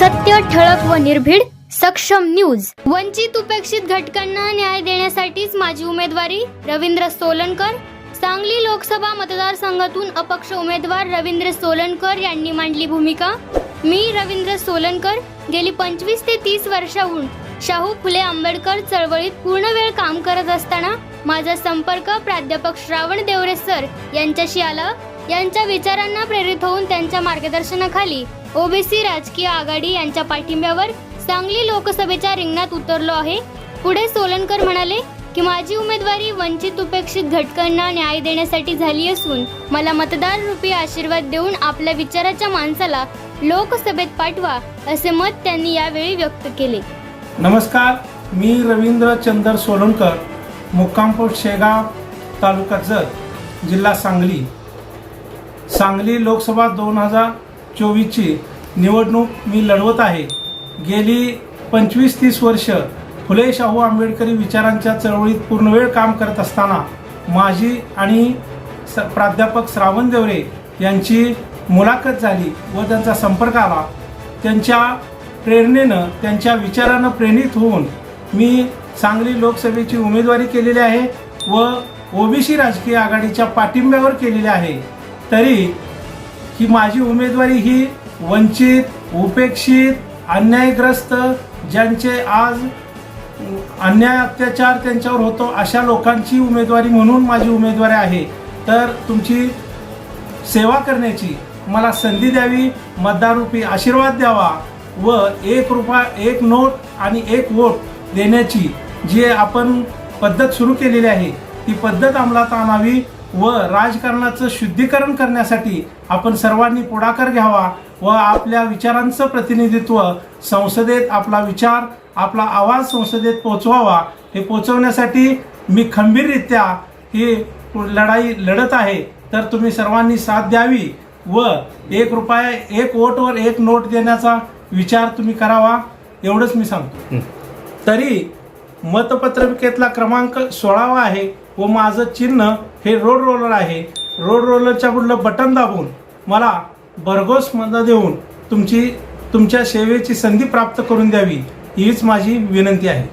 सत्य ठळक व निर्भीड सक्षम न्यूज. वंचित उपेक्षित घटकांना न्याय देण्यासाठीच माझी उमेदवारी रवींद्र सोलनकर. सांगली लोकसभा मतदारसंघातून अपक्ष उमेदवार रवींद्र सोलनकर यांनी मांडली भूमिका. मी रवींद्र सोलनकर गेली पंचवीस ते तीस वर्षाहून शाहू फुले आंबेडकर चळवळीत पूर्ण वेळ काम करत असताना माझा संपर्क प्राध्यापक श्रावण देवरे सर यांच्याशी आला. यांच्या विचारांना प्रेरित होऊन त्यांच्या मार्गदर्शनाखाली ओबीसी राजकीय आघाडी यांच्या पाठिंब्यावर सांगली लोकसभेच्या रिंगणात उतरलो आहे. पुढे सोलनकर म्हणाले की माझी उमेदवारी वंचित उपेक्षित घटकांना न्याय देण्यासाठी झाली असून मला मतदार रूपी आशीर्वाद देऊन आपल्या विचाराच्या माणसाला लोकसभेत पाठवा असे मत त्यांनी यावेळी व्यक्त केले. नमस्कार मी रवींद्र चंदर सोलनकर मुक्कामपूर शेगाव तालुका जत जिल्हा सांगली. सांगली लोकसभा दोन हजार चोवीसची निवडणूक मी लढवत आहे. गेली पंचवीस तीस वर्ष फुले शाहू आंबेडकरी विचारांच्या चळवळीत पूर्णवेळ काम करत असताना माझी आणि स प्राध्यापक श्रावण देवरे यांची मुलाखत झाली व त्यांचा संपर्क आला. त्यांच्या प्रेरणेनं त्यांच्या विचारानं प्रेरित होऊन मी सांगली लोकसभेची उमेदवारी केलेली आहे व ओबीसी राजकीय आघाडीच्या पाठिंब्यावर केलेली आहे. तरी की माझी उमेदवारी ही वंचित उपेक्षित अन्यायग्रस्त ज्यांचे आज अन्याय अत्याचार त्यांच्यावर होतो अशा लोकांची उमेदवारी म्हणून माझी उमेदवारी आहे. तर तुमची सेवा करण्याची मला संधी द्यावी मतदाररूपी आशीर्वाद द्यावा व एक रुपया एक नोट आणि एक वोट देण्याची जी आपण पद्धत सुरू केलेली आहे ती पद्धत अंमलात आणावी. व राजकारणाचं शुद्धीकरण करण्यासाठी आपण सर्वांनी पुढाकार घ्यावा व आपल्या विचारांचं प्रतिनिधित्व संसदेत आपला विचार आपला आवाज संसदेत पोचवावा. हे पोचवण्यासाठी मी खंबीररित्या ही लढाई लढत आहे. तर तुम्ही सर्वांनी साथ द्यावी व एक रुपया एक वोटवर एक नोट देण्याचा विचार तुम्ही करावा. एवढंच मी सांगतो. तरी मतपत्रिकेतला क्रमांक सोळावा आहे. व माझं चिन्ह हे रोड रोलर आहे. रोड रोलरच्या पुढलं बटन दाबून मला भरघोस मदत देऊन तुमची तुमच्या सेवेची संधी प्राप्त करून द्यावी हीच माझी विनंती आहे.